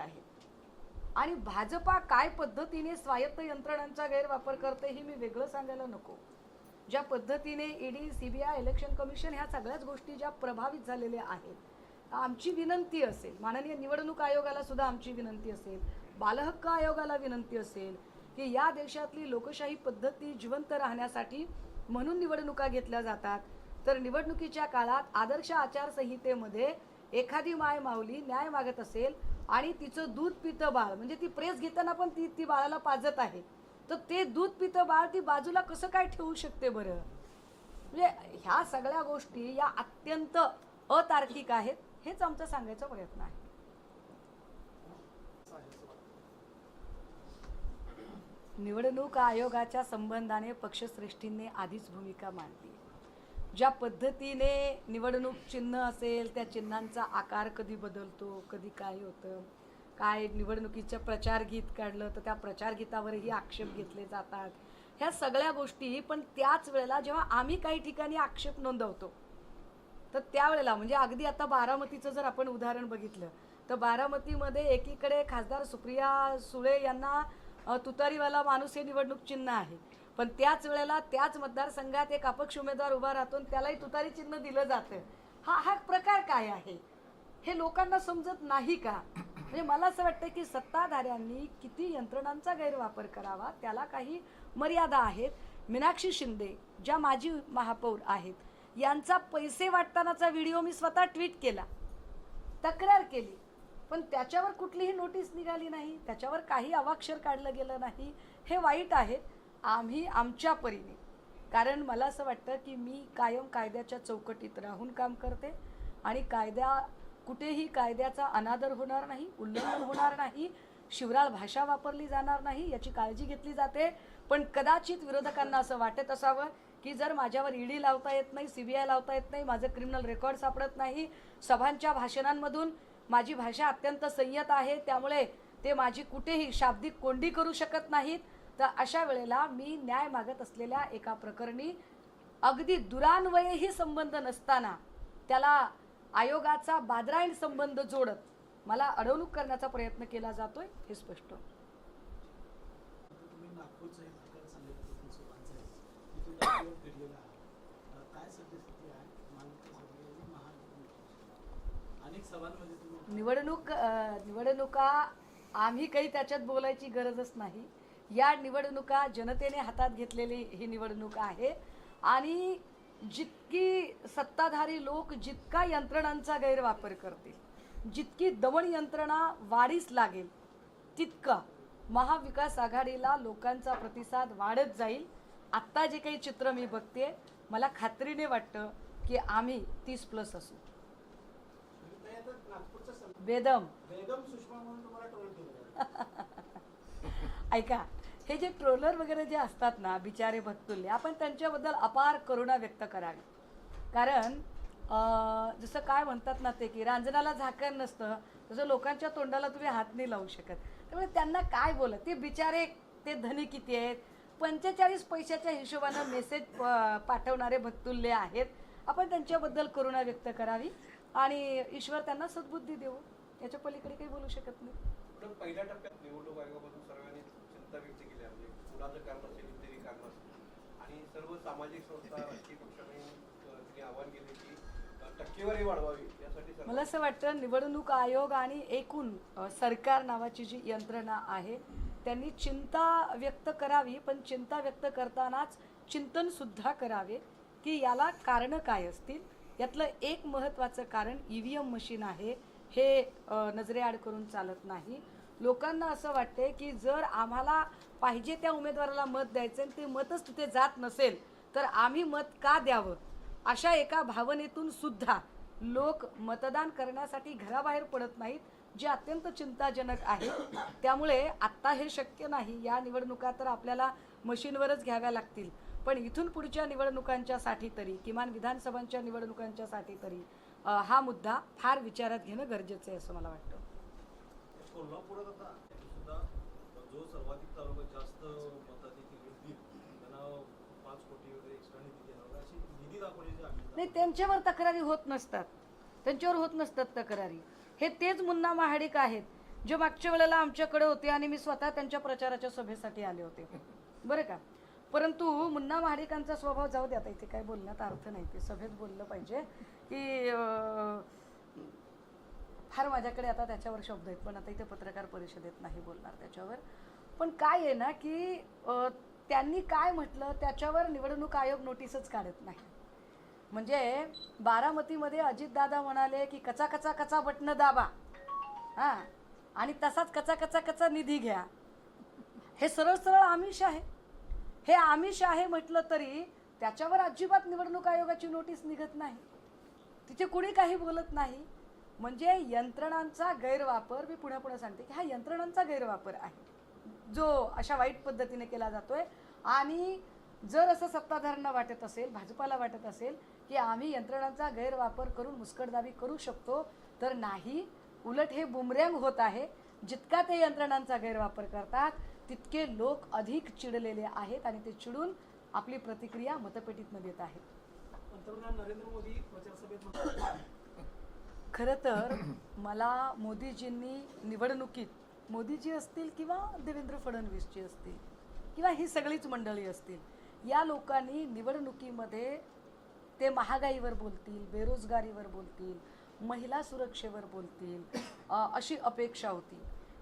आहेत. आणि भाजपा काय पद्धतीने स्वायत्त यंत्रणांचा गैरवापर करते हे मी वेगळं सांगायला नको. ज्या पद्धतीने ईडी आय इलेक्शन कमिशन ह्या सगळ्याच गोष्टी ज्या प्रभावित झालेल्या आहेत आमची विनंती असेल माननीय निवडणूक आयोगाला सुद्धा आमची विनंती असेल बालहक्क आयोगाला विनंती असेल की या देशातली लोकशाही पद्धती जिवंत राहण्यासाठी म्हणून निवडणुका घेतल्या जातात. तर निवडणुकीच्या काळात आदर्श आचारसंहितेमध्ये एखादी माय माऊली न्याय मागत असेल आणि तिचं दूध पितं बाळ. म्हणजे ती प्रेस घेताना पण ती ती बाळाला पाजत आहे. तर ते दूध पितं बाळ ती बाजूला कसं काय ठेवू शकते बरं? म्हणजे ह्या सगळ्या गोष्टी या अत्यंत अतार्किक आहेत हेच आमचा सांगायचा प्रयत्न आहे. निवडणूक आयोगाच्या संबंधाने पक्षश्रेष्ठींनी आधीच भूमिका मांडली. ज्या पद्धतीने निवडणूक चिन्ह असेल त्या चिन्हांचा आकार कधी बदलतो कधी काय होतं काय निवडणुकीचं प्रचार गीत काढलं तर त्या प्रचार गीतावरही आक्षेप घेतले जातात. ह्या सगळ्या गोष्टी पण त्याच वेळेला जेव्हा आम्ही काही ठिकाणी आक्षेप नोंदवतो तर त्यावेळेला म्हणजे अगदी आता बारामतीचं जर आपण उदाहरण बघितलं तर बारामतीमध्ये एकीकडे खासदार सुप्रिया सुळे यांना तुतारीवाला माणूस हे निवडणूक चिन्ह आहे. पण त्याच वेळेला त्याच मतदारसंघात एक अपक्ष उमेदवार उभा राहतो आणि त्यालाही तुतारी चिन्ह दिलं जातं. हा हा प्रकार काय आहे? हे लोकांना समजत नाही का? म्हणजे मला असं वाटतं की सत्ताधाऱ्यांनी किती यंत्रणांचा गैरवापर करावा त्याला काही मर्यादा आहेत. मीनाक्षी शिंदे ज्या माजी महापौर आहेत यांचा पैसे वाटतानाचा व्हिडिओ मी स्वतः ट्विट केला. तक्रार केली. पण त्याच्यावर कुठलीही नोटीस निघाली नाही. त्याच्यावर काही अवाक्षर काढलं गेलं नाही. हे वाईट आहे. आम्ही आमच्या परीने. कारण मला असं वाटतं की मी कायम कायद्याच्या चौकटीत राहून काम करते आणि कायद्या कुठेही कायद्याचा अनादर होणार नाही उल्लंघन होणार नाही शिवराळ भाषा वापरली जाणार नाही याची काळजी घेतली जाते. पण कदाचित विरोधकांना असं वाटत असावं की जर माझ्यावर ईडी लावता येत नाही सीबीआय लावता येत नाही माझं क्रिमिनल रेकॉर्ड सापडत नाही सभांच्या भाषणांमधून माझी भाषा अत्यंत संयत आहे त्यामुळे ते माझी कुठेही शाब्दिक कोंडी करू शकत नाहीत. तर अशा वेळेला मी न्याय मागत असलेल्या एका प्रकरणी अगदी दुरान्वयही संबंध नसताना त्याला आयोगाचा बादरायण संबंध जोडत मला अडवणूक करण्याचा प्रयत्न केला जातोय हे स्पष्ट. निवडणूक निवडणुका आम्ही काही त्याच्यात बोलायची गरजच नाही. या निवडणुका जनतेने हातात घेतलेली ही निवडणूक आहे. आणि जितकी सत्ताधारी लोक जितका यंत्रणांचा गैरवापर करतील जितकी दमन यंत्रणा वाढीस लागेल तितका महाविकास आघाडीला लोकांचा प्रतिसाद वाढत जाईल. आत्ता जे काही चित्र मी बघते मला खात्रीने वाटतं की आम्ही तीस प्लस असू. बेदम. केलं ऐका हे जे ट्रोलर वगैरे जे असतात ना बिचारे भक्तुल्य आपण त्यांच्याबद्दल अपार करुणा व्यक्त करावी. कारण जसं काय म्हणतात ना ते की रांजणाला झाकण नसतं तसं लोकांच्या तोंडाला तुम्ही हात नाही लावू शकत. त्यामुळे त्यांना काय बोलत? ते बिचारे ते धनी किती आहेत? पंचेचाळीस पैशाच्या हिशोबानं मेसेज पाठवणारे भक्तुल्य आहेत. आपण त्यांच्याबद्दल करुणा व्यक्त करावी. आणि ईश्वर त्यांना सद्बुद्धी देऊ याच्या पलीकडे काही बोलू शकत नाही. पहिल्या टप्प्यात निवडणूक आयोगापासून सर्वांनी चिंता व्यक्त केली आहे म्हणजे कुणाचं कारण असेल इत्यादी कारण असेल आणि सर्व सामाजिक संस्था राजकीय पक्षाने तिने आव्हान केले की टक्केवारी वाढवावी यासाठी मला असं वाटतं निवडणूक आयोग आणि एकूण सरकार नावाची जी यंत्रणा आहे त्यांनी चिंता व्यक्त करावी पण चिंता व्यक्त करतानाच चिंतनसुद्धा करावे की याला कारणं काय असतील? यातलं एक महत्त्वाचं कारण ई व्ही एम मशीन आहे. हे नजरेआड करून चालत नाही. लोकांना असं वाटते की जर आम्हाला पाहिजे त्या उमेदवाराला मत द्यायचं आणि ते मतच तिथे जात नसेल तर आम्ही मत का द्यावं? अशा एका भावनेतून सुद्धा लोक मतदान करण्यासाठी घराबाहेर पडत नाहीत जे अत्यंत चिंताजनक आहे. त्यामुळे आत्ता हे शक्य नाही. या निवडणुका तर आपल्याला मशीनवरच घ्याव्या लागतील. पण इथून पुढच्या निवडणुकांच्यासाठी तरी किमान विधानसभांच्या निवडणुकांच्यासाठी तरी हा मुद्दा फार विचारात घेणं गरजेचं आहे असं मला वाटतं. कोल्हापुरात आता सुद्धा जो सर्वाधिक तालुका जास्त मताधिकी त्यांना पाच कोटी वगैरे एक्स्ट्रा निधी द्यावा अशी निधी दाखवण्याची आम्ही नाही त्यांच्यावर तक्रारी होत नसतात. त्यांच्यावर होत नसतात तक्रारी. हे तेच मुन्ना महाडिक आहेत जे मागच्या वेळेला आमच्याकडे होते आणि मी स्वतः त्यांच्या प्रचाराच्या सभेसाठी आले होते. बरं का? परंतु मुन्ना महाडिकांचा स्वभाव जाऊ द्या आता इथे काय बोलण्यात अर्थ नाही. ते सभेत बोललं पाहिजे की फार माझ्याकडे आता त्याच्यावर शब्द आहेत पण आता इथे पत्रकार परिषदेत नाही बोलणार त्याच्यावर. पण काय आहे ना की त्यांनी काय म्हटलं त्याच्यावर निवडणूक आयोग नोटीसच काढत नाही. म्हणजे बारामतीमध्ये अजितदादा म्हणाले की कचा कचा कचा बटणं दाबा. हां? आणि तसाच कचा कचा कचा निधी घ्या. हे सरळ सरळ आमिष आहे. हे आमिष आहे म्हटलं तरी त्याच्यावर अजिबात निवडणूक आयोगाची नोटीस निघत नाही. तिथे कुणी काही बोलत नाही. म्हणजे यंत्रणांचा गैरवापर मी पुन्हा पुन्हा सांगते की हा यंत्रणांचा गैरवापर आहे. जो अशा वाईट पद्धतीने केला जातो आहे आणि जर असं सत्ताधाऱ्यांना वाटत असेल भाजपाला वाटत असेल की आम्ही यंत्रणांचा गैरवापर करून मुस्कटदाबी करू शकतो तर नाही. उलट हे बुमरँग होत आहे. जितका ते यंत्रणांचा गैरवापर करतात तितके लोक अधिक चिडलेले आहेत आणि ते चिडून आपली प्रतिक्रिया मतपेटीतनं देत आहेत. पंतप्रधान नरेंद्र मोदी प्रचारसभेत खरं तर मला मोदीजींनी निवडणुकीत मोदीजी असतील किंवा देवेंद्र फडणवीसजी असतील किंवा ही सगळीच मंडळी असतील या लोकांनी निवडणुकीमध्ये ते महागाईवर बोलतील बेरोजगारीवर बोलतील महिला सुरक्षेवर बोलतील अशी अपेक्षा होती.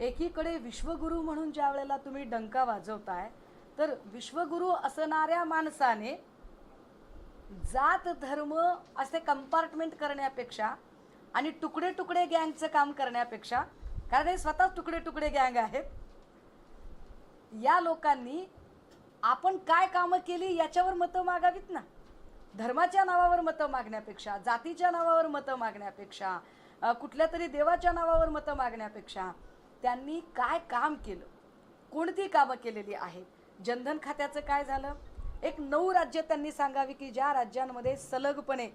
एकीकडे विश्वगुरू म्हणून ज्या वेळेला तुम्ही डंका वाजवताय तर विश्वगुरू असणाऱ्या माणसाने जात धर्म असे कंपार्टमेंट करण्यापेक्षा आणि तुकडे तुकडे गँगचं काम करण्यापेक्षा कारण हे स्वतः तुकडे तुकडे गँग आहेत या लोकांनी आपण काय कामं केली याच्यावर मतं मागावीत ना. धर्माच्या नावावर मतं मागण्यापेक्षा जातीच्या नावावर मतं मागण्यापेक्षा कुठल्या तरी देवाच्या नावावर मतं मागण्यापेक्षा त्यांनी काय काम केलं? कोणती कामं केलेली आहेत? जनधन खात्याचं काय झालं? एक नऊ राज्य त्यांनी सांगावी की ज्या राज्यांमध्ये सलगपणे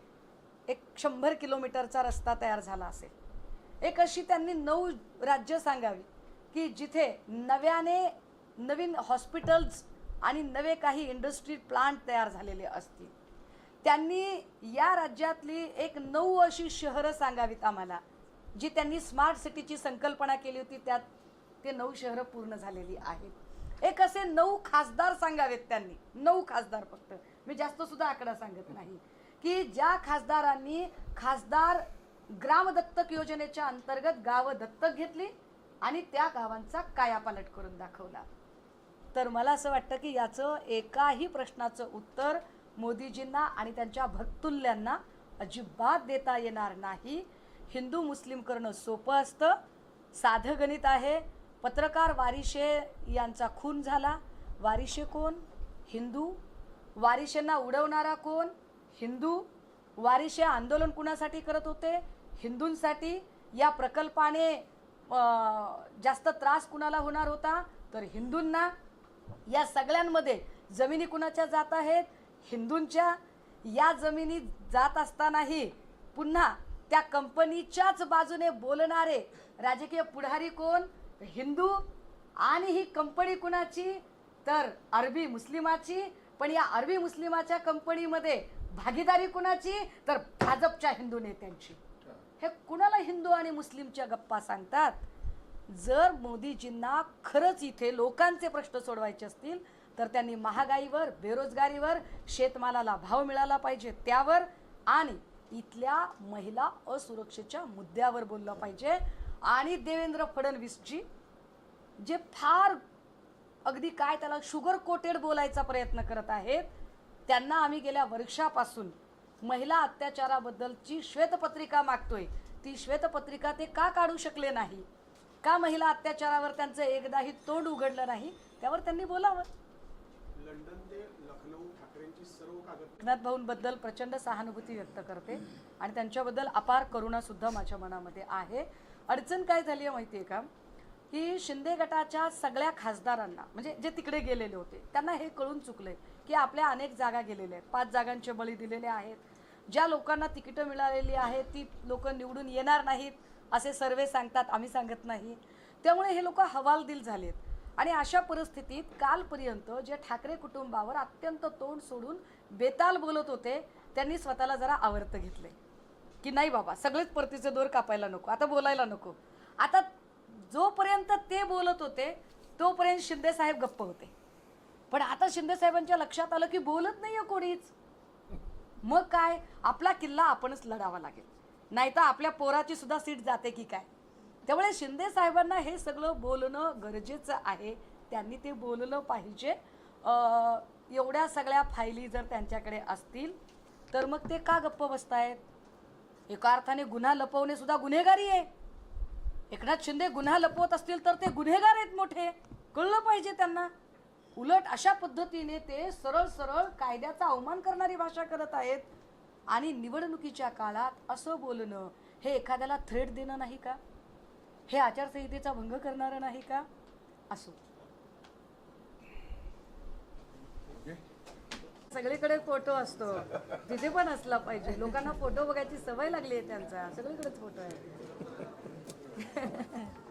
एक शंभर किलोमीटरचा रस्ता तयार झाला असेल. एक अशी त्यांनी नऊ राज्य सांगावी की जिथे नव्याने नवीन हॉस्पिटल्स आणि नवे काही इंडस्ट्री प्लांट तयार झालेले असतील. त्यांनी या राज्यातली एक नऊ अशी शहरं सांगावीत आम्हाला जी त्यांनी स्मार्ट सिटीची संकल्पना केली होती त्यात ते नऊ शहरं पूर्ण झालेली आहेत. एक असे नऊ खासदार सांगावेत त्यांनी. नऊ खासदार फक्त. मी जास्त सुद्धा आकडा सांगत नाही. की ज्या खासदारांनी खासदार ग्राम दत्तक योजनेच्या अंतर्गत गावं दत्तक घेतली आणि त्या गावांचा कायापालट करून दाखवला. तर मला असं वाटतं की याचं एकाही प्रश्नाचं उत्तर मोदीजींना आणि त्यांच्या भक्तुल्यांना अजिबात देता येणार नाही. हिंदू मुस्लिम करणं सोपं असतं. साधं गणित आहे. पत्रकार वारिशे यांचा खून झाला. वारिशे कोण? हिंदू. वारिशेंना उडवणारा कोण? हिंदू वारिशे आंदोलन कुणासाठी करत होते? हिंदूंसाठी या प्रकल्पाने जास्त त्रास कुणाला होणार होता? तर हिंदूंना. या सगळ्यांमध्ये जमिनी कुणाच्या जात आहेत? हिंदूंच्या. या जमिनी जात असतानाही पुन्हा त्या कंपनीच्याच बाजूने बोलणारे राजकीय पुढारी कोण? हिंदू आणि ही कंपनी कुणाची? तर अरबी मुस्लिमाची. पण या अरबी मुस्लिमाच्या कंपनीमध्ये भागीदारी कुणाची? तर भाजपच्या हिंदू नेत्यांची. हे कुणाला हिंदू आणि मुस्लिमच्या गप्पा सांगतात? जर मोदीजींना खरंच इथे लोकांचे प्रश्न सोडवायचे असतील तर त्यांनी महागाईवर बेरोजगारीवर शेतमालाला भाव मिळाला पाहिजे त्यावर आणि इथल्या महिला असुरक्षेच्या मुद्द्यावर बोललं पाहिजे. आणि देवेंद्र फडणवीसजी जे फार अगदी काय त्याला शुगर कोटेड बोलायचा प्रयत्न करत आहेत त्यांना आम्ही गेल्या वर्षापासून महिला अत्याचाराबद्दलची श्वेतपत्रिका मागतोय. ती श्वेतपत्रिका ते का काढू शकले नाही? का महिला अत्याचारावर त्यांचं एकदाही तोंड उघडलं नाही? त्यावर त्यांनी बोलावं. लंडन ते लखनौ ठाकरेंची सर्व कागद एकनाथ भाऊंबद्दल प्रचंड सहानुभूती व्यक्त करते आणि त्यांच्याबद्दल अपार करुणा सुद्धा माझ्या मनामध्ये आहे. अडचण काय झाली आहे माहिती आहे का? की शिंदे गटाच्या सगळ्या खासदारांना म्हणजे जे तिकडे गेलेले होते त्यांना हे कळून चुकलंय. की आपल्या अनेक जागा गेलेल्या आहेत. पाच जागांचे बळी दिलेले आहेत. ज्या लोकांना तिकीटं मिळालेली आहेत ती लोक निवडून येणार नाहीत असे सर्वे सांगतात आम्ही सांगत नाही. त्यामुळे हे लोक हवालदिल झालेत. आणि अशा परिस्थितीत कालपर्यंत जे ठाकरे कुटुंबावर अत्यंत तोंड सोडून बेताल बोलत होते त्यांनी स्वतःला जरा आवर्त घेतले. की नाही बाबा सगळेच परतीचे दोर कापायला नको आता बोलायला नको. आता जोपर्यंत ते बोलत होते तोपर्यंत शिंदे साहेब गप्प होते. पण आता शिंदे साहेबांच्या लक्षात आलं की बोलत नाहीये कोणीच. मग काय? आपला किल्ला आपणच लढावा लागेल. नाही तर आपल्या पोराची सुद्धा सीट जाते की काय? त्यामुळे शिंदे साहेबांना हे सगळं बोलणं गरजेचं आहे. त्यांनी ते बोललं पाहिजे. एवढ्या सगळ्या फायली जर त्यांच्याकडे असतील तर मग ते का गप्प बसतायत? एका अर्थाने गुन्हा लपवणे सुद्धा गुन्हेगारी आहे. एकनाथ शिंदे गुन्हा लपवत असतील तर ते गुन्हेगार आहेत मोठे. कळलं पाहिजे त्यांना. उलट अशा पद्धतीने ते सरळ सरळ कायद्याचा अवमान करणारी भाषा करत आहेत आणि निवडणुकीच्या काळात असं बोलणं हे एखाद्याला थ्रेट देणं नाही का? हे आचारसंहितेचा भंग करणारं नाही का? असो. सगळीकडे फोटो असतो. तिथे पण असला पाहिजे. लोकांना फोटो बघायची सवय लागली आहे त्यांचा. सगळीकडेच फोटो आहे